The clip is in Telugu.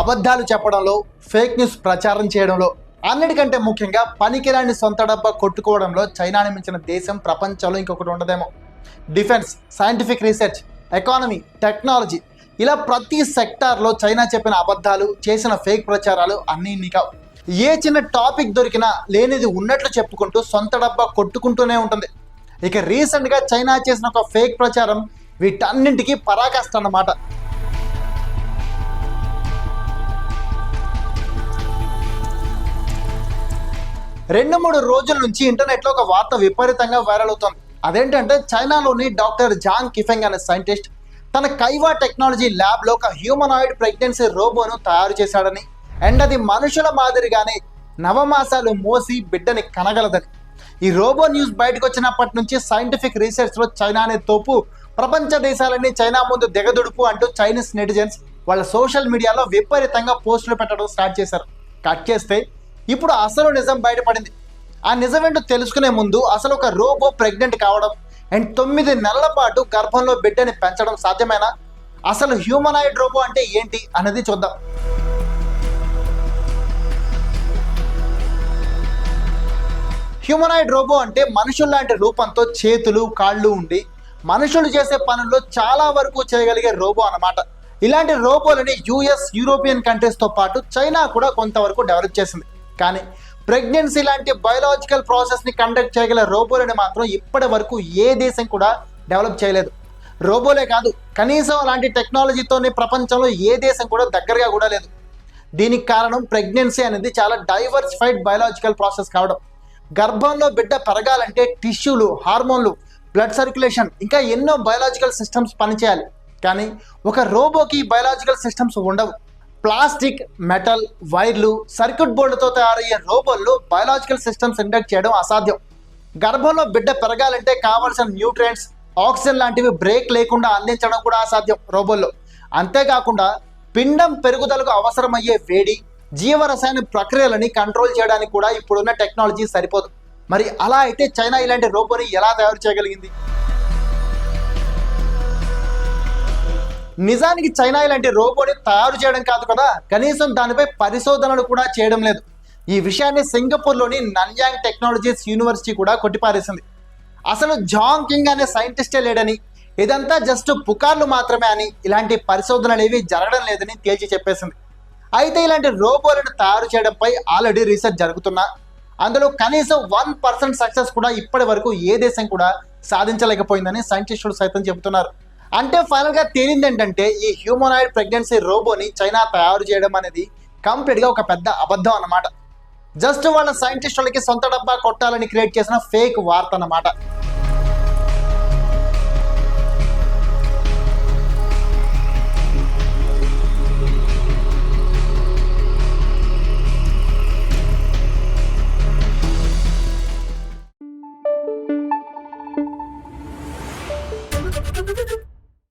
అబద్ధాలు చెప్పడంలో ఫేక్ న్యూస్ ప్రచారం చేయడంలో అన్నిటికంటే ముఖ్యంగా పనికిరాని సొంత డబ్బా కొట్టుకోవడంలో చైనాని మించిన దేశం ప్రపంచంలో ఇంకొకటి ఉండదేమో. Defence scientific research economy technology ఇలా ప్రతి సెక్టార్లో చైనా చెప్పిన అబద్ధాలు చేసిన ఫేక్ ప్రచారాలు అన్నీ నికావు ఏ చిన్న టాపిక్ దొరికినా లేనిది ఉన్నట్లు చెప్పుకుంటూ సొంత డబ్బా కొట్టుకుంటూనే ఉంటుంది. ఇక రీసెంట్గా చైనా చేసిన ఒక ఫేక్ ప్రచారం వీటన్నింటికి పరాకాష్ట అన్నమాట. రెండు మూడు రోజుల నుంచి ఇంటర్నెట్లో ఒక వార్త విపరీతంగా వైరల్ అవుతుంది. అదేంటంటే చైనాలోని డాక్టర్ జాంగ్ కిఫెంగ్ అనే సైంటిస్ట్ తన కైవా టెక్నాలజీ ల్యాబ్లో ఒక హ్యూమనాయిడ్ ప్రెగ్నెన్సీ రోబోను తయారు చేశాడని. అండ్ అది మనుషుల మాదిరిగానే నవమాసాలు మోసి బిడ్డని కనగలదని. ఈ రోబో న్యూస్ బయటకు వచ్చినప్పటి నుంచి సైంటిఫిక్ రీసెర్చ్లో చైనా అనే తోపు ప్రపంచ దేశాలన్నీ చైనా ముందు దిగదుడుపు అంటూ చైనీస్ నెటిజన్స్ వాళ్ళ సోషల్ మీడియాలో విపరీతంగా పోస్టులు పెట్టడం స్టార్ట్ చేశారు. కట్ చేస్తే ఇప్పుడు అసలు నిజం బయటపడింది. ఆ నిజం ఏంటో తెలుసుకునే ముందు అసలు ఒక రోబో ప్రెగ్నెంట్ కావడం అండ్ తొమ్మిది నెలల పాటు గర్భంలో బిడ్డని పెంచడం సాధ్యమేనా? అసలు హ్యూమనాయిడ్ రోబో అంటే ఏంటి అనేది చూద్దాం. హ్యూమనాయిడ్ రోబో అంటే మనుషుల్లాంటి రూపంతో చేతులు కాళ్ళు ఉండి మనుషులు చేసే పనుల్లో చాలా వరకు చేయగలిగే రోబో అన్నమాట. ఇలాంటి రోబోలని యూఎస్ యూరోపియన్ కంట్రీస్తో పాటు చైనా కూడా కొంతవరకు డెవలప్ చేసింది. కానీ ప్రెగ్నెన్సీ లాంటి బయోలాజికల్ ప్రాసెస్ని కండక్ట్ చేయగల రోబోలని మాత్రం ఇప్పటి వరకు ఏ దేశం కూడా డెవలప్ చేయలేదు. రోబోలే కాదు కనీసం అలాంటి టెక్నాలజీతోనే ప్రపంచంలో ఏ దేశం కూడా దగ్గరగా కూడా లేదు. దీనికి కారణం ప్రెగ్నెన్సీ అనేది చాలా డైవర్సిఫైడ్ బయోలాజికల్ ప్రాసెస్ కావడం. గర్భంలో బిడ్డ పెరగాలంటే టిష్యూలు హార్మోన్లు బ్లడ్ సర్క్యులేషన్ ఇంకా ఎన్నో బయోలాజికల్ సిస్టమ్స్ పనిచేయాలి. కానీ ఒక రోబోకి బయోలాజికల్ సిస్టమ్స్ ఉండవు. ప్లాస్టిక్ మెటల్ వైర్లు సర్క్యూట్ బోర్డుతో తయారయ్యే రోబోల్లో బయోలాజికల్ సిస్టమ్స్ ఇండక్ట్ చేయడం అసాధ్యం. గర్భంలో బిడ్డ పెరగాలంటే కావాల్సిన న్యూట్రియంట్స్ ఆక్సిజన్ లాంటివి బ్రేక్ లేకుండా అందించడం కూడా అసాధ్యం రోబోల్లో. అంతేకాకుండా పిండం పెరుగుదలకు అవసరమయ్యే వేడి జీవరసాయన ప్రక్రియలని కంట్రోల్ చేయడానికి కూడా ఇప్పుడున్న టెక్నాలజీ సరిపోదు. మరి అలా అయితే చైనా ఇలాంటి రోబోని ఎలా తయారు చేయగలిగింది? నిజానికి చైనా ఇలాంటి రోబోని తయారు చేయడం కాదు కదా. కనీసం దానిపై పరిశోధనలు కూడా చేయడం లేదు. ఈ విషయాన్ని సింగపూర్లోని నన్యాంగ్ టెక్నాలజీస్ యూనివర్సిటీ కూడా కొట్టిపారేసింది. అసలు జాంగ్ కింగ్ అనే సైంటిస్టే లేడని ఇదంతా జస్ట్ పుకార్లు మాత్రమే అని ఇలాంటి పరిశోధనలు ఏవి జరగడం లేదని తేల్చి చెప్పేసింది. అయితే ఇలాంటి రోబోలను తయారు చేయడంపై ఆల్రెడీ రీసెర్చ్ జరుగుతున్నా. అందులో కనీసం వన్ పర్సెంట్ సక్సెస్ కూడా ఇప్పటి వరకు ఏ దేశం కూడా సాధించలేకపోయిందని సైంటిస్టులు సైతం చెబుతున్నారు. అంటే ఫైనల్గా తేలింది ఏంటంటే ఈ హ్యూమనాయిడ్ ప్రెగ్నెన్సీ రోబోని చైనా తయారు చేయడం అనేది కంప్లీట్గా ఒక పెద్ద అబద్ధం అన్నమాట. జస్ట్ వాళ్ళ సైంటిస్టులకి సొంత డబ్బా కొట్టాలని క్రియేట్ చేసిన ఫేక్ వార్త అన్నమాట.